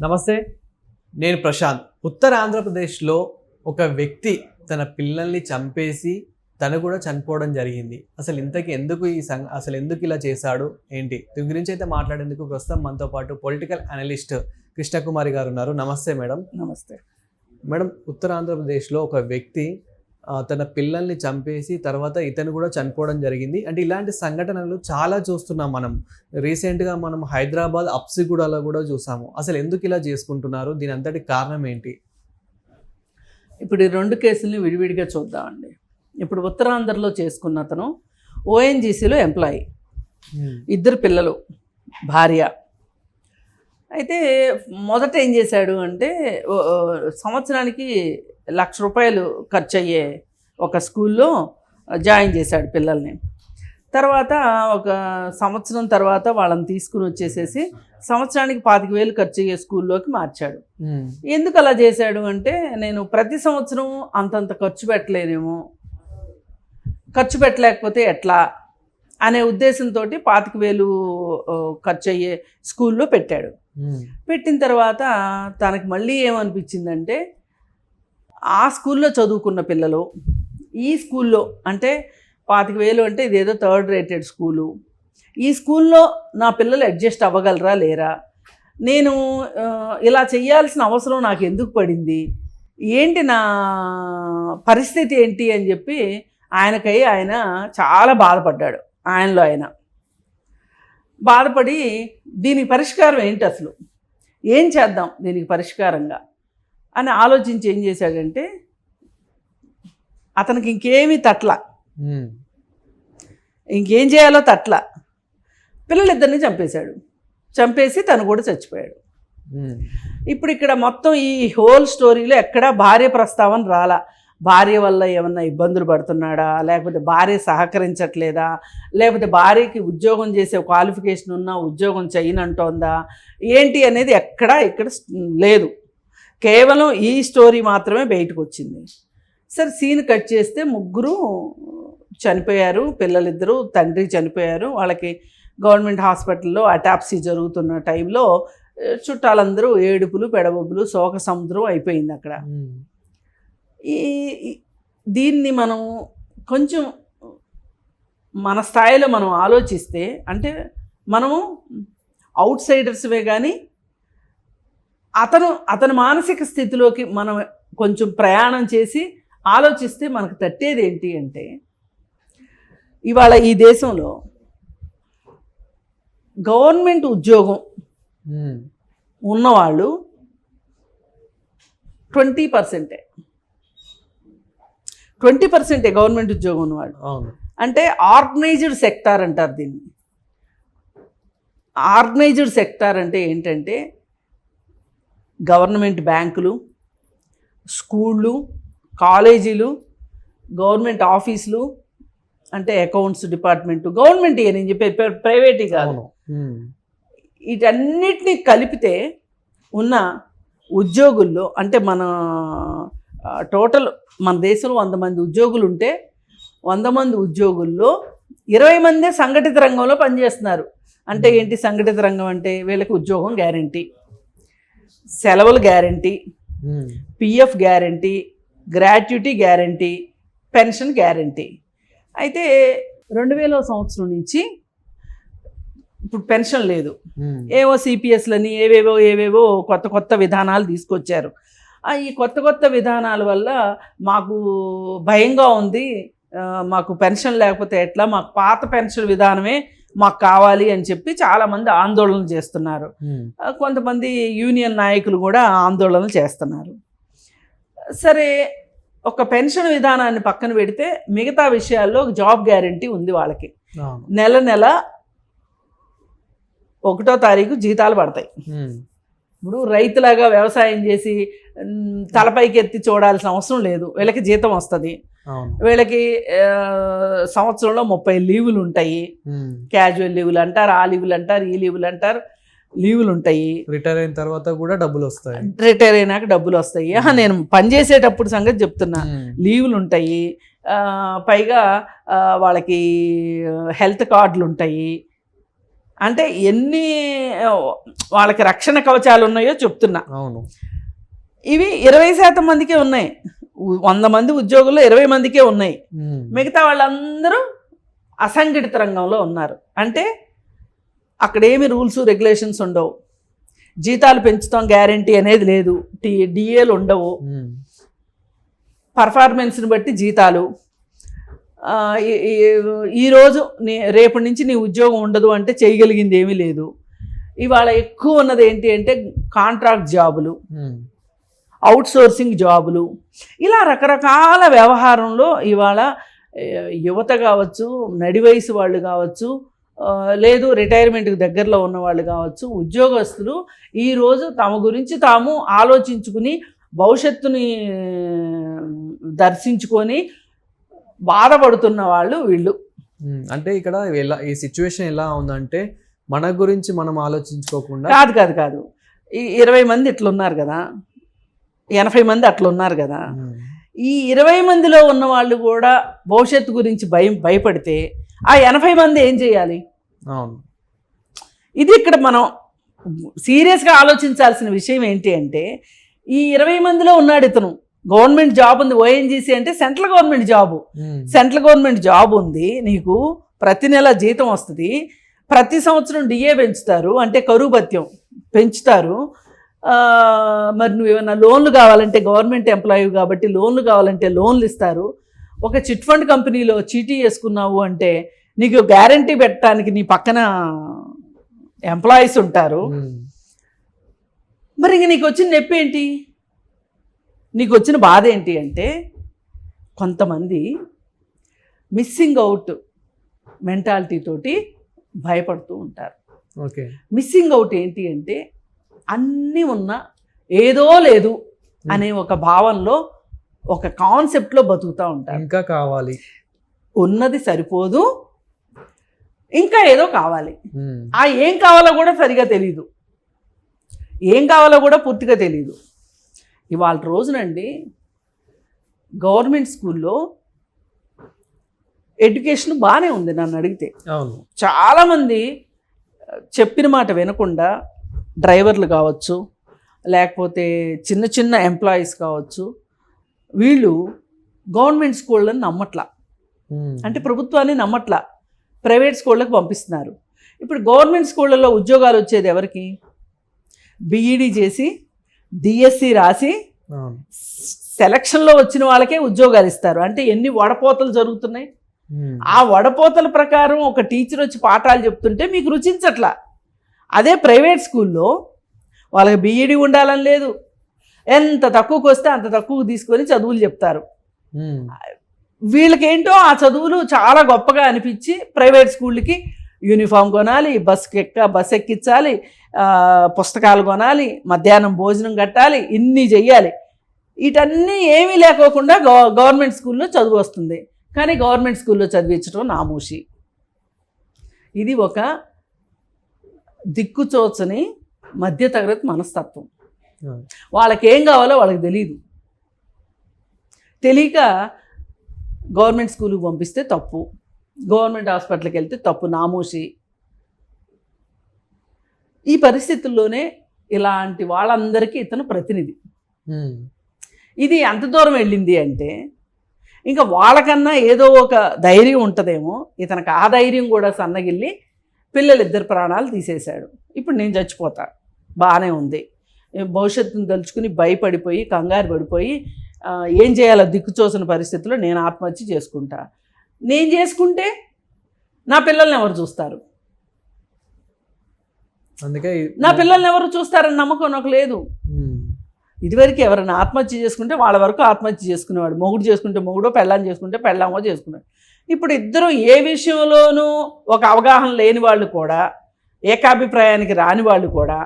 నమస్తే నేను ప్రశాంత్. ఉత్తర ఆంధ్రప్రదేశ్లో ఒక వ్యక్తి తన పిల్లల్ని చంపేసి తను కూడా చనిపోవడం జరిగింది. అసలు ఇంతకి ఎందుకు ఈ సంఘ అసలు ఎందుకు ఇలా చేశాడు? ఏంటి? దీని గురించి అయితే మాట్లాడేందుకు ప్రస్తుతం మనతో పాటు పొలిటికల్ అనలిస్ట్ కృష్ణకుమారి గారు ఉన్నారు. నమస్తే మేడం. నమస్తే. మేడం ఉత్తర ఆంధ్రప్రదేశ్లో ఒక వ్యక్తి తన పిల్లల్ని చంపేసి తర్వాత ఇతను కూడా చనిపోవడం జరిగింది. అంటే ఇలాంటి సంఘటనలు చాలా చూస్తున్నాం మనం. రీసెంట్గా మనం హైదరాబాద్ అప్సిగూడలో కూడా చూసాము. అసలు ఎందుకు ఇలా చేసుకుంటున్నారు? దీని అంతటి కారణం ఏంటి? ఇప్పుడు ఈ రెండు కేసుల్ని విడివిడిగా చూద్దామండి ఇప్పుడు ఉత్తరాంధ్రలో చేసుకున్న అతను ఓఎన్జీసీలో ఎంప్లాయీ ఇద్దరు పిల్లలు భార్య. అయితే మొదట ఏం చేశాడు అంటే సంవత్సరానికి లక్ష రూపాయలు ఖర్చు అయ్యే ఒక స్కూల్లో జాయిన్ చేశాడు పిల్లల్ని తర్వాత ఒక సంవత్సరం తర్వాత వాళ్ళని తీసుకుని వచ్చేసేసి సంవత్సరానికి పాతిక వేలు ఖర్చు అయ్యే స్కూల్లోకి మార్చాడు. ఎందుకు అలా చేశాడు అంటే నేను ప్రతి సంవత్సరం అంతంత ఖర్చు పెట్టలేనేమో ఖర్చు పెట్టలేకపోతే ఎట్లా అనే ఉద్దేశంతో పాతిక వేలు ఖర్చు అయ్యే స్కూల్లో పెట్టాడు. పెట్టిన తర్వాత తనకి మళ్ళీ ఏమనిపించిందంటే ఆ స్కూల్లో చదువుకున్న పిల్లలు ఈ స్కూల్లో అంటే పాతిక వేలు అంటే ఇదేదో థర్డ్ రేటెడ్ స్కూలు ఈ స్కూల్లో నా పిల్లలు అడ్జస్ట్ అవ్వగలరా లేరా? నేను ఇలా చేయాల్సిన అవసరం నాకు ఎందుకు పడింది? ఏంటి నా పరిస్థితి ఏంటి అని చెప్పి ఆయనకై ఆయన చాలా బాధపడ్డాడు ఆయనలో ఆయన. బాధపడి దీనికి పరిష్కారం ఏంటి అసలు? ఏం చేద్దాం దీనికి పరిష్కారంగా? అని ఆలోచించి ఏం చేశాడంటే అతనికి ఇంకేమీ తట్ల. ఇంకేం చేయాలో తట్ల. పిల్లలిద్దరిని చంపేశాడు. చంపేసి తను కూడా చచ్చిపోయాడు. ఇప్పుడు ఇక్కడ మొత్తం ఈ హోల్ స్టోరీలో ఎక్కడా భార్య ప్రస్తావన రాలా. భార్య వల్ల ఏమన్నా ఇబ్బందులు పడుతున్నాడా? లేకపోతే భార్య సహకరించట్లేదా? లేకపోతే భార్యకి ఉద్యోగం చేసే క్వాలిఫికేషన్ ఉన్నా ఉద్యోగం చేయనంటోందా? ఏంటి అనేది ఎక్కడా ఇక్కడ లేదు. కేవలం ఈ స్టోరీ మాత్రమే బయటకు వచ్చింది సరే సీన్ కట్ చేస్తే ముగ్గురు చనిపోయారు పిల్లలిద్దరూ తండ్రి చనిపోయారు. వాళ్ళకి గవర్నమెంట్ హాస్పిటల్లో అటాప్సీ జరుగుతున్న టైంలో చుట్టాలందరూ ఏడుపులు పెడబొబ్బులు శోక సముద్రం అయిపోయింది అక్కడ ఈ దీన్ని మనం కొంచెం మన స్థాయిలో మనం ఆలోచిస్తే అంటే మనము అవుట్ సైడర్స్వే కానీ అతను అతని మానసిక స్థితిలోకి మనం కొంచెం ప్రయాణం చేసి ఆలోచిస్తే మనకు తట్టేది ఏంటి అంటే ఇవాళ ఈ దేశంలో గవర్నమెంట్ ఉద్యోగం. ఉన్నవాళ్ళు ట్వంటీ పర్సెంటే ట్వంటీ పర్సెంటే గవర్నమెంట్ ఉద్యోగం అవును. అంటే ఆర్గనైజ్డ్ సెక్టార్ అంటారు దీన్ని. ఆర్గనైజ్డ్ సెక్టార్ అంటే ఏంటంటే గవర్నమెంట్ బ్యాంకులు స్కూళ్ళు కాలేజీలు గవర్నమెంట్ ఆఫీసులు అంటే అకౌంట్స్ డిపార్ట్మెంట్ గవర్నమెంట్ నేను చెప్పే ప్రైవేట్ కాదు. వీటన్నిటిని కలిపితే ఉన్న ఉద్యోగుల్లో అంటే మన టోటల్ మన దేశంలో వంద మంది ఉద్యోగులు ఉంటే వంద మంది ఉద్యోగుల్లో ఇరవై మందే సంఘటిత రంగంలో పనిచేస్తున్నారు. అంటే ఏంటి సంఘటిత రంగం అంటే వీళ్ళకి ఉద్యోగం గ్యారంటీ సెలవులు guarantee. PF guarantee gratuity guarantee pension guarantee. అయితే రెండు వేల సంవత్సరం నుంచి ఇప్పుడు పెన్షన్ లేదు. ఏవో సిపిఎస్లని ఏవేవో ఏవేవో కొత్త కొత్త విధానాలు తీసుకొచ్చారు. ఈ కొత్త కొత్త విధానాల వల్ల మాకు భయంగా ఉంది. మాకు పెన్షన్ లేకపోతే ఎట్లా? మాకు పాత పెన్షన్ విధానమే మాకు కావాలి అని చెప్పి చాలామంది ఆందోళన చేస్తున్నారు. కొంతమంది యూనియన్ నాయకులు కూడా ఆందోళన చేస్తున్నారు. సరే ఒక పెన్షన్ విధానాన్ని పక్కన పెడితే మిగతా విషయాల్లో జాబ్ గ్యారంటీ ఉంది వాళ్ళకి. నెల నెల ఒకటో తారీఖు జీతాలు పడతాయి. ఇప్పుడు రైతులాగా వ్యవసాయం చేసి తలపైకి ఎత్తి చూడాల్సిన అవసరం లేదు. వీళ్ళకి జీతం వస్తుంది. వీళ్ళకి సంవత్సరంలో ముప్పై లీవులు ఉంటాయి. క్యాజువల్ లీవులు అంటారు ఆ లీవులు అంటారు ఈ లీవులు అంటారు లీవులు ఉంటాయి. రిటైర్ అయిన తర్వాత కూడా డబ్బులు వస్తాయి. రిటైర్ అయినాక డబ్బులు వస్తాయి. నేను పనిచేసేటప్పుడు సంగతి చెప్తున్నా. లీవులు ఉంటాయి. పైగా వాళ్ళకి హెల్త్ కార్డులు ఉంటాయి. అంటే ఎన్ని వాళ్ళకి రక్షణ కవచాలు ఉన్నాయో చెప్తున్నా. అవును. ఇవి ఇరవై శాతం మందికే ఉన్నాయి. వంద మంది ఉద్యోగుల్లో ఇరవై మందికే ఉన్నాయి. మిగతా వాళ్ళందరూ అసంఘటిత రంగంలో ఉన్నారు. అంటే అక్కడ ఏమి రూల్స్ రెగ్యులేషన్స్ ఉండవు. జీతాలు పెంచుతాం గ్యారంటీ అనేది లేదు. టీ డిఏలు ఉండవు. పర్ఫార్మెన్స్ని బట్టి జీతాలు. ఈరోజు నీ రేపటి నుంచి నీ ఉద్యోగం ఉండదు అంటే చేయగలిగింది ఏమీ లేదు. ఇవాళ ఎక్కువ ఉన్నది ఏంటి అంటే కాంట్రాక్ట్ జాబులు. ఉమ్. అవుట్ సోర్సింగ్ జాబులు ఇలా రకరకాల వ్యవహారంలో ఇవాళ యువత కావచ్చు నడి వయసు వాళ్ళు కావచ్చు లేదు రిటైర్మెంట్కి దగ్గరలో ఉన్న వాళ్ళు కావచ్చు ఉద్యోగస్తులు ఈరోజు తమ గురించి తాము ఆలోచించుకుని భవిష్యత్తుని దర్శించుకొని బాధపడుతున్న వాళ్ళు వీళ్ళు. అంటే ఇక్కడ ఎలా ఈ సిచ్యువేషన్ ఎలా ఉందంటే మన గురించి మనం ఆలోచించుకోకుండా కాదు కాదు కాదు ఈ ఇరవై మంది ఇట్లున్నారు కదా ఎనభై మంది అట్లున్నారు కదా. ఉమ్. ఈ ఇరవై మందిలో ఉన్న వాళ్ళు కూడా భవిష్యత్తు గురించి భయం భయపడితే ఆ ఎనభై మంది ఏం చేయాలి? ఇది ఇక్కడ మనం సీరియస్గా ఆలోచించాల్సిన విషయం ఏంటి అంటే ఈ ఇరవై మందిలో ఉన్నాడు ఇతను. గవర్నమెంట్ జాబ్ ఉంది. ఓఎన్జీసీ అంటే central government job. Central government job ఉంది. నీకు ప్రతి నెల జీతం వస్తుంది. ప్రతి సంవత్సరం డిఏ పెంచుతారు. అంటే కరువు భత్యం పెంచుతారు. మరి నువ్వు ఏమైనా లోన్లు కావాలంటే గవర్నమెంట్ ఎంప్లాయీ కాబట్టి లోన్లు కావాలంటే లోన్లు ఇస్తారు. ఒక చిట్ ఫండ్ కంపెనీలో చీటీ వేసుకున్నావు అంటే నీకు గ్యారంటీ పెట్టడానికి నీ పక్కన ఎంప్లాయీస్ ఉంటారు. మరి ఇంక నీకు వచ్చిన నొప్పి ఏంటి? నీకు వచ్చిన బాధ ఏంటి అంటే కొంతమంది మిస్సింగ్ అవుట్ మెంటాలిటీ తోటి భయపడుతూ ఉంటారు. ఓకే. మిస్సింగ్ అవుట్ ఏంటి అంటే అన్నీ ఉన్నా ఏదో లేదు అనే ఒక భావనలో ఒక కాన్సెప్ట్లో బతుకుతూ ఉంటారు. ఇంకా కావాలి. ఉన్నది సరిపోదు ఇంకా ఏదో కావాలి. ఆ ఏం కావాలో కూడా సరిగా తెలియదు ఏం కావాలో కూడా పూర్తిగా తెలియదు ఇవాళ రోజునండి గవర్నమెంట్ స్కూల్లో ఎడ్యుకేషన్ బాగానే ఉంది నన్ను అడిగితే. అవును. చాలామంది చెప్పిన మాట వినకుండా డ్రైవర్లు కావచ్చు లేకపోతే చిన్న చిన్న ఎంప్లాయీస్ కావచ్చు వీళ్ళు గవర్నమెంట్ స్కూళ్ళని నమ్మట్లా. అంటే ప్రభుత్వాన్ని నమ్మట్లా. ప్రైవేట్ స్కూళ్ళకి పంపిస్తున్నారు. ఇప్పుడు గవర్నమెంట్ స్కూళ్ళల్లో ఉద్యోగాలు వచ్చేది ఎవరికి? బీఈడీ చేసి డిఎస్సి రాసి అవును. సెలక్షన్లో వచ్చిన వాళ్ళకే ఉద్యోగాలు ఇస్తారు. అంటే ఎన్ని వడపోతలు జరుగుతున్నాయి. ఆ వడపోతల ప్రకారం ఒక టీచర్ వచ్చి పాఠాలు చెప్తుంటే మీకు రుచించట్లా. అదే ప్రైవేట్ స్కూల్లో వాళ్ళకి బీఈడీ ఉండాలని లేదు. ఎంత తక్కువకి వస్తే అంత తక్కువ తీసుకొని చదువులు చెప్తారు. వీళ్ళకేంటో ఆ చదువులు చాలా గొప్పగా అనిపించి ప్రైవేట్ స్కూళ్ళకి యూనిఫామ్ కొనాలి బస్కి ఎక్క బస్ ఎక్కించాలి పుస్తకాలు కొనాలి మధ్యాహ్నం భోజనం కట్టాలి ఇన్ని చెయ్యాలి. వీటన్నీ ఏమీ లేకోకుండా గవ గవర్నమెంట్ స్కూల్లో చదువు వస్తుంది. కానీ గవర్నమెంట్ స్కూల్లో చదివించడం నామూషి. ఇది ఒక దిక్కుచోచని మధ్యతరగతి మనస్తత్వం. అవును. వాళ్ళకి ఏం కావాలో వాళ్ళకి తెలియదు తెలియక గవర్నమెంట్ స్కూల్కి పంపిస్తే తప్పు. గవర్నమెంట్ హాస్పిటల్కి వెళ్తే తప్పు నామూసి ఈ పరిస్థితుల్లోనే ఇలాంటి వాళ్ళందరికీ ఇతను ప్రతినిధి. ఇది ఎంత దూరం వెళ్ళింది అంటే ఇంకా వాళ్ళకన్నా ఏదో ఒక ధైర్యం ఉంటుందేమో ఇతనికి ఆ ధైర్యం కూడా సన్నగిల్లి పిల్లలు ఇద్దరు ప్రాణాలు తీసేశాడు. ఇప్పుడు నేను చచ్చిపోతా. బాగానే ఉంది. భవిష్యత్తును తలుచుకుని భయపడిపోయి కంగారు పడిపోయి ఏం చేయాలో దిక్కుచోసిన పరిస్థితుల్లో నేను ఆత్మహత్య చేసుకుంటా. నేను చేసుకుంటే నా పిల్లల్ని ఎవరు చూస్తారు? అందుకే నా పిల్లల్ని ఎవరు చూస్తారని నమ్మకం నాకు లేదు. ఇదివరకు ఎవరైనా ఆత్మహత్య చేసుకుంటే వాళ్ళ వరకు ఆత్మహత్య చేసుకునేవాడు. మొగుడు చేసుకుంటే మొగుడో పెళ్ళాం చేసుకుంటే పెళ్ళామో చేసుకున్నాడు ఇప్పుడు ఇద్దరు ఏ విషయంలోనూ ఒక అవగాహన లేని వాళ్ళు కూడా ఏకాభిప్రాయానికి రాని వాళ్ళు కూడా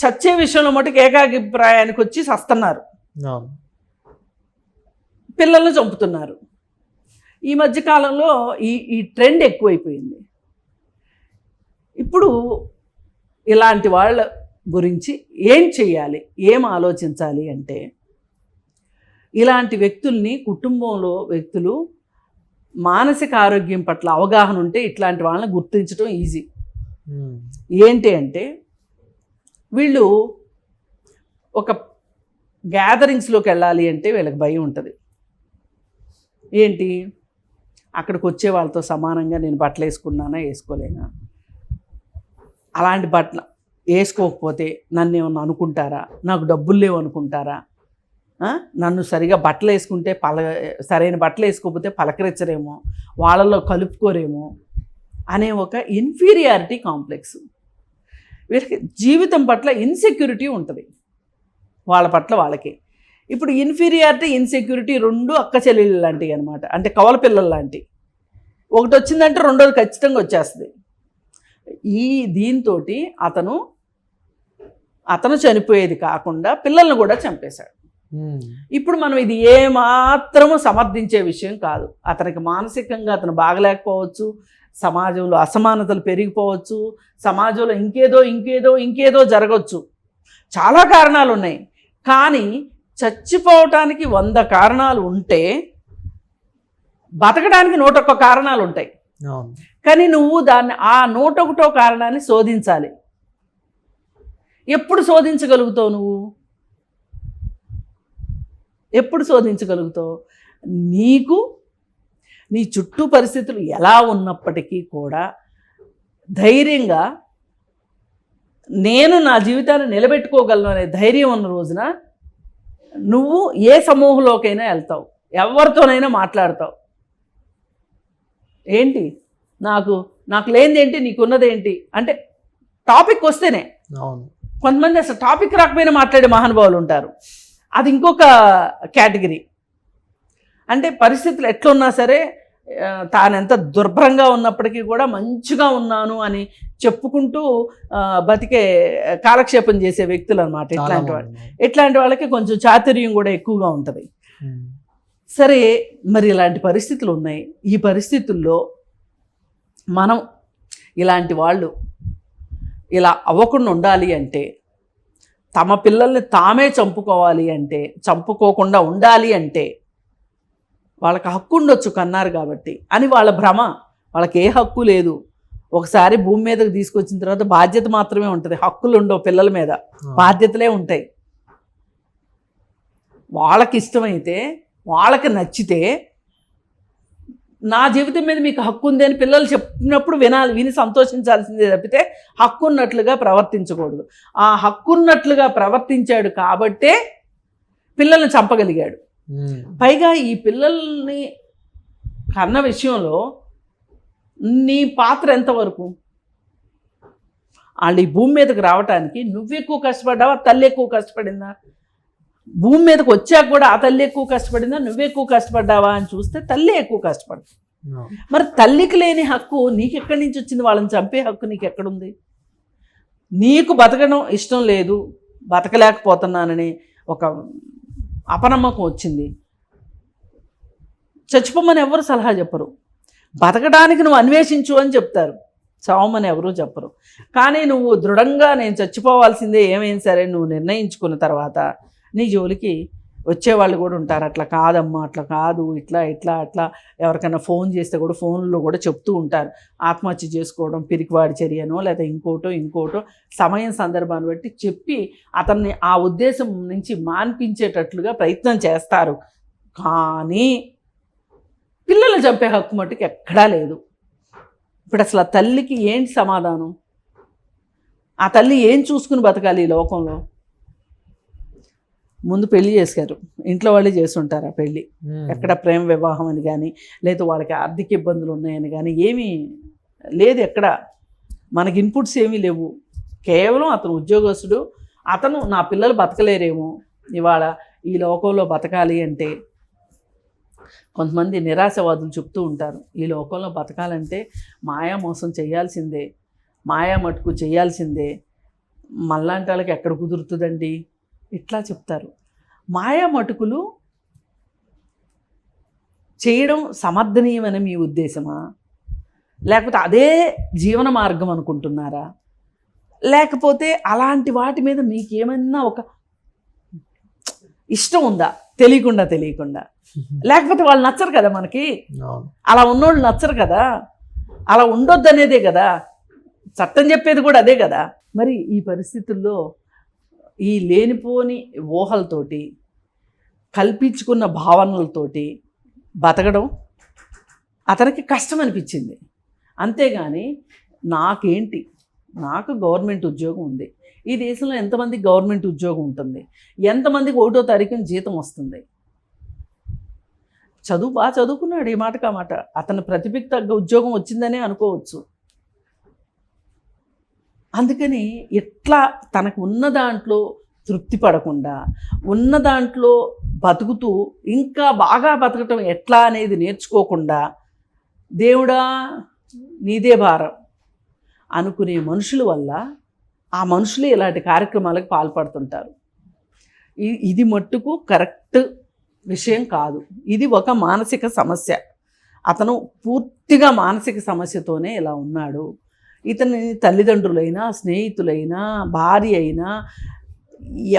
చచ్చే విషయంలో మటుకు ఏకాభిప్రాయానికి వచ్చి సస్తున్నారు. పిల్లల్ని చంపుతున్నారు. ఈ మధ్యకాలంలో ఈ ఈ ట్రెండ్ ఎక్కువైపోయింది. ఇప్పుడు ఇలాంటి వాళ్ళ గురించి ఏం చేయాలి ఏం ఆలోచించాలి అంటే ఇలాంటి వ్యక్తుల్ని కుటుంబంలో వ్యక్తులు మానసిక ఆరోగ్యం పట్ల అవగాహన ఉంటే ఇట్లాంటి వాళ్ళని గుర్తించడం ఈజీ ఉమ్. ఏంటి అంటే వీళ్ళు ఒక గ్యాదరింగ్స్లోకి వెళ్ళాలి అంటే వీళ్ళకి భయం ఉంటుంది. ఏంటి? అక్కడికి వచ్చే వాళ్ళతో సమానంగా నేను బట్టలు వేసుకున్నానా వేసుకోలేనా? అలాంటి బట్టలు వేసుకోకపోతే నన్ను ఏమన్నా అనుకుంటారా? నాకు డబ్బులు లేవు అనుకుంటారా? నన్ను సరిగా బట్టలు వేసుకుంటే పల సరైన బట్టలు వేసుకోకపోతే పలకరించరేమో వాళ్ళలో కలుపుకోరేమో అనే ఒక ఇన్ఫీరియారిటీ కాంప్లెక్స్ వీళ్ళకి జీవితం పట్ల ఇన్సెక్యూరిటీ ఉంటుంది. వాళ్ళ పట్ల వాళ్ళకి. ఇప్పుడు ఇన్ఫీరియారిటీ ఇన్సెక్యూరిటీ రెండు అక్క చెల్లెళ్ళు లాంటివి అనమాట అంటే కవల పిల్లలు లాంటివి. ఒకటి వచ్చిందంటే రెండోది ఖచ్చితంగా వచ్చేస్తుంది. ఈ దీంతో అతను అతను చనిపోయేది కాకుండా పిల్లల్ని కూడా చంపేశాడు. ఇప్పుడు మనం ఇది ఏమాత్రము సమర్థించే విషయం కాదు. అతనికి మానసికంగా అతను బాగలేకపోవచ్చు సమాజంలో అసమానతలు పెరిగిపోవచ్చు సమాజంలో ఇంకేదో ఇంకేదో ఇంకేదో జరగవచ్చు చాలా కారణాలు ఉన్నాయి కానీ చచ్చిపోవటానికి వంద కారణాలు ఉంటే బతకడానికి నూటొక్క కారణాలు ఉంటాయి కానీ నువ్వు దాన్ని ఆ నూటొకటో కారణాన్ని శోధించాలి. ఎప్పుడు శోధించగలుగుతావు నువ్వు? ఎప్పుడు శోధించగలుగుతావు? నీకు నీ చుట్టూ పరిస్థితులు ఎలా ఉన్నప్పటికీ కూడా ధైర్యంగా నేను నా జీవితాన్ని నిలబెట్టుకోగలను అనే ధైర్యం ఉన్న రోజున నువ్వు ఏ సమూహంలోకైనా వెళ్తావు. ఎవరితోనైనా మాట్లాడతావు. ఏంటి? నాకు నాకు లేనిదేంటి నీకున్నదేంటి అంటే టాపిక్ వస్తేనే. అవును. కొంతమంది అసలు టాపిక్ రాకపోయినా మాట్లాడే మహానుభావులు ఉంటారు. అది ఇంకొక కేటగిరీ అంటే పరిస్థితులు ఎట్లున్నా సరే ఆ, తాను ఎంత దుర్భరంగా ఉన్నప్పటికీ కూడా మంచిగా ఉన్నాను అని చెప్పుకుంటూ బతికే కాలక్షేపం చేసే వ్యక్తులు అనమాట ఇట్లాంటి వాళ్ళు. ఇట్లాంటి వాళ్ళకి కొంచెం చాతుర్యం కూడా ఎక్కువగా ఉంటుంది. సరే మరి ఇలాంటి పరిస్థితులు ఉన్నాయి ఈ పరిస్థితుల్లో మనం ఇలాంటి వాళ్ళు ఇలా అవ్వకుండా ఉండాలి అంటే తమ పిల్లల్ని తామే చంపుకోవాలి అంటే చంపుకోకుండా ఉండాలి అంటే వాళ్ళకి హక్కు ఉండొచ్చు కన్నారు కాబట్టి. అని వాళ్ళ భ్రమ. వాళ్ళకి ఏ హక్కు లేదు. ఒకసారి భూమి మీదకి తీసుకొచ్చిన తర్వాత బాధ్యత మాత్రమే ఉంటుంది. హక్కులు ఉండవు పిల్లల మీద. బాధ్యతలే ఉంటాయి. వాళ్ళకి ఇష్టమైతే వాళ్ళకి నచ్చితే నా జీవితం మీద మీకు హక్కు ఉంది అని పిల్లలు చెప్పినప్పుడు వినాలి విని సంతోషించాల్సిందే తప్పితే హక్కు ఉన్నట్లుగా ప్రవర్తించకూడదు. ఆ హక్కు ఉన్నట్లుగా ప్రవర్తించాడు కాబట్టే పిల్లల్ని చంపగలిగాడు. పైగా ఈ పిల్లల్ని కన్న విషయంలో నీ పాత్ర ఎంతవరకు? వాళ్ళు ఈ భూమి మీదకి రావటానికి నువ్వు ఎక్కువ కష్టపడ్డావా? తల్లి ఎక్కువ కష్టపడిందా? భూమి మీదకి వచ్చాక కూడా ఆ తల్లి ఎక్కువ కష్టపడిందా? నువ్వు ఎక్కువ కష్టపడ్డావా అని చూస్తే తల్లి ఎక్కువ కష్టపడింది అవును. మరి తల్లికి లేని హక్కు నీకు ఎక్కడి నుంచి వచ్చింది? వాళ్ళని చంపే హక్కు నీకు ఎక్కడుంది నీకు బతకడం ఇష్టం లేదు బతకలేకపోతున్నానని ఒక అపనమ్మకం వచ్చింది. చచ్చిపోమని ఎవరు సలహా చెప్పరు. బతకడానికి నువ్వు అన్వేషించు అని చెప్తారు. చావమని ఎవరూ చెప్పరు. కానీ నువ్వు దృఢంగా నేను చచ్చిపోవాల్సిందే ఏమైంది సరే నువ్వు నిర్ణయించుకున్న తర్వాత నీ జోలికి వచ్చేవాళ్ళు కూడా ఉంటారు. అట్లా కాదమ్మా అట్లా కాదు ఇట్లా ఇట్లా అట్లా. ఎవరికైనా ఫోన్ చేస్తే కూడా ఫోన్లో కూడా చెప్తూ ఉంటారు. ఆత్మహత్య చేసుకోవడం పిరికివాడి చర్యనో లేదా ఇంకోటో ఇంకోటో సమయం సందర్భాన్ని బట్టి చెప్పి అతన్ని ఆ ఉద్దేశం నుంచి మాన్పించేటట్లుగా ప్రయత్నం చేస్తారు. కానీ పిల్లలు చంపే హక్కు మట్టుకు ఎక్కడా లేదు. ఇప్పుడు అసలు ఆ తల్లికి ఏంటి సమాధానం? ఆ తల్లి ఏం చూసుకుని బతకాలి ఈ లోకంలో? ముందు పెళ్ళి చేశారు. ఇంట్లో వాళ్ళే చేస్తుంటారు ఆ పెళ్ళి ఉమ్. ఎక్కడ ప్రేమ వివాహం అని కానీ లేదా వాళ్ళకి ఆర్థిక ఇబ్బందులు ఉన్నాయని కానీ ఏమీ లేదు ఎక్కడ. మనకి ఇన్పుట్స్ ఏమీ లేవు. కేవలం అతను ఉద్యోగస్తుడు. అతను నా పిల్లలు బతకలేరేమో. ఇవాళ ఈ లోకంలో బతకాలి అంటే కొంతమంది నిరాశవాదులు చెప్తూ ఉంటారు. ఈ లోకంలో బతకాలంటే మాయా మోసం చేయాల్సిందే. మాయా మటుకు చేయాల్సిందే. మళ్ళాంటి వాళ్ళకి ఎక్కడ కుదురుతుందండి? ఇట్లా చెప్తారు. మాయా మటుకులు చేయడం సమర్థనీయమని మీ ఉద్దేశమా? లేకపోతే అదే జీవన మార్గం అనుకుంటున్నారా? లేకపోతే అలాంటి వాటి మీద మీకేమన్నా ఒక ఇష్టం ఉందా? తెలియకుండా తెలియకుండా. లేకపోతే వాళ్ళు నచ్చరు కదా మనకి? అలా ఉన్నోళ్ళు నచ్చరు కదా? అలా ఉండొద్దు అనేదే కదా? చట్టం చెప్పేది కూడా అదే కదా? మరి ఈ పరిస్థితుల్లో ఈ లేనిపోని ఊహలతోటి కల్పించుకున్న భావనలతోటి బతకడం అతనికి కష్టం అనిపించింది. అంతేగాని నాకేంటి? నాకు గవర్నమెంట్ ఉద్యోగం ఉంది. ఈ దేశంలో ఎంతమందికి గవర్నమెంట్ ఉద్యోగం ఉంటుంది? ఎంతమందికి ఒకటో తారీఖున జీతం వస్తుంది? చదువు బాగా చదువుకున్నాడు ఈ మాటకు ఆ మాట. అతని ప్రతిభకి తగ్గ ఉద్యోగం వచ్చిందనే అనుకోవచ్చు. అందుకని ఎట్లా తనకు ఉన్న దాంట్లో తృప్తి పడకుండా ఉన్న దాంట్లో బతుకుతూ ఇంకా బాగా బతకటం ఎట్లా అనేది నేర్చుకోకుండా దేవుడా నీదే భారం అనుకునే మనుషుల వల్ల ఆ మనుషులే ఇలాంటి కార్యక్రమాలకు పాల్పడుతుంటారు. ఇది మట్టుకు కరెక్ట్ విషయం కాదు. ఇది ఒక మానసిక సమస్య. అతను పూర్తిగా మానసిక సమస్యతోనే ఇలా ఉన్నాడు. ఇతని తల్లిదండ్రులైనా స్నేహితులైనా భార్య అయినా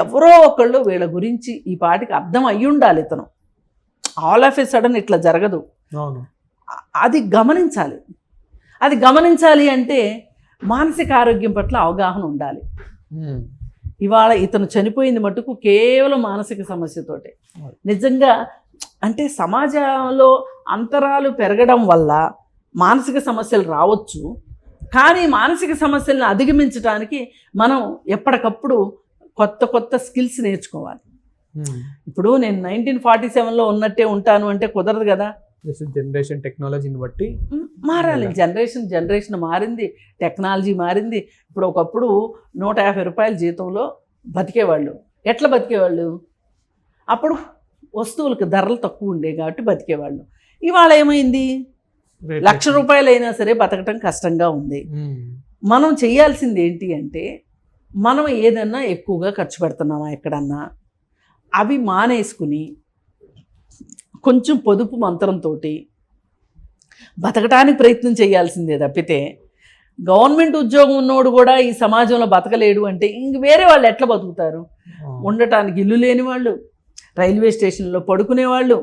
ఎవరో ఒకళ్ళు వీళ్ళ గురించి ఈ పాటికి అర్థం అయ్యి ఉండాలి ఇతను. ఆల్ ఆఫ్ ఎ సడన్ ఇట్లా జరగదు. అది గమనించాలి. అది గమనించాలి అంటే మానసిక ఆరోగ్యం పట్ల అవగాహన ఉండాలి. ఇవాళ ఇతను చనిపోయింది మటుకు కేవలం మానసిక సమస్యతోటే నిజంగా అంటే సమాజంలో అంతరాలు పెరగడం వల్ల మానసిక సమస్యలు రావచ్చు. కానీ మానసిక సమస్యలను అధిగమించడానికి మనం ఎప్పటికప్పుడు కొత్త కొత్త స్కిల్స్ నేర్చుకోవాలి. ఉమ్. ఇప్పుడు నేను నైన్టీన్ ఫార్టీ సెవెన్లో ఉన్నట్టే ఉంటాను అంటే కుదరదు కదా. జనరేషన్ టెక్నాలజీని బట్టి మ్, మారాలి. జనరేషన్ జనరేషన్ మారింది. టెక్నాలజీ మారింది. ఇప్పుడు ఒకప్పుడు నూట యాభై రూపాయల జీతంలో బతికేవాళ్ళు. ఎట్లా బతికేవాళ్ళు? అప్పుడు వస్తువులకు ధరలు తక్కువ ఉండే కాబట్టి బతికేవాళ్ళు. ఇవాళ ఏమైంది? లక్ష రూపాయలు అయినా సరే బతకటం కష్టంగా ఉంది. మనం చేయాల్సింది ఏంటి అంటే మనం ఏదన్నా ఎక్కువగా ఖర్చు పెడుతున్నామా ఎక్కడన్నా అవి మానేసుకుని కొంచెం పొదుపు మంత్రంతో బతకటానికి ప్రయత్నం చేయాల్సిందే తప్పితే గవర్నమెంట్ ఉద్యోగం ఉన్నోడు కూడా ఈ సమాజంలో బతకలేడు అంటే ఇంక వేరే వాళ్ళు ఎట్లా బతుకుతారు. ఉండటానికి ఇల్లు లేని వాళ్ళు రైల్వే స్టేషన్లో పడుకునేవాళ్ళు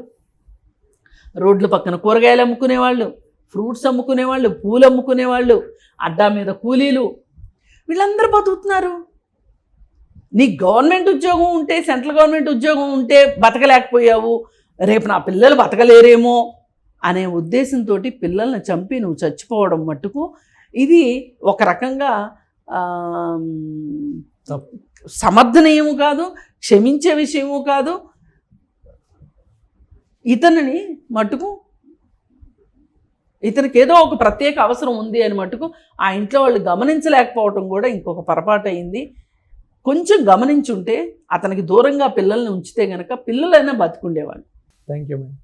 రోడ్ల పక్కన కూరగాయలు అమ్ముకునేవాళ్ళు ఫ్రూట్స్ అమ్ముకునేవాళ్ళు పూలు అమ్ముకునేవాళ్ళు అడ్డా మీద కూలీలు. వీళ్ళందరూ బతుకుతున్నారు. నీ గవర్నమెంట్ ఉద్యోగం ఉంటే సెంట్రల్ గవర్నమెంట్ ఉద్యోగం ఉంటే బతకలేకపోయావు. రేపు నా పిల్లలు బతకలేరేమో అనే ఉద్దేశంతో పిల్లల్ని చంపి నువ్వు చచ్చిపోవడం మట్టుకు ఇది ఒక రకంగా సమర్థనీయము కాదు క్షమించే విషయము కాదు. ఇతనిని మట్టుకు ఇతనికి ఏదో ఒక ప్రత్యేక అవసరం ఉంది అని మటుకు ఆ ఇంట్లో వాళ్ళు గమనించలేకపోవటం కూడా ఇంకొక పొరపాటు అయింది. కొంచెం గమనించుంటే అతనికి దూరంగా పిల్లల్ని ఉంచితే గనక పిల్లలైనా బతుకుండేవాళ్ళు. Thank you madam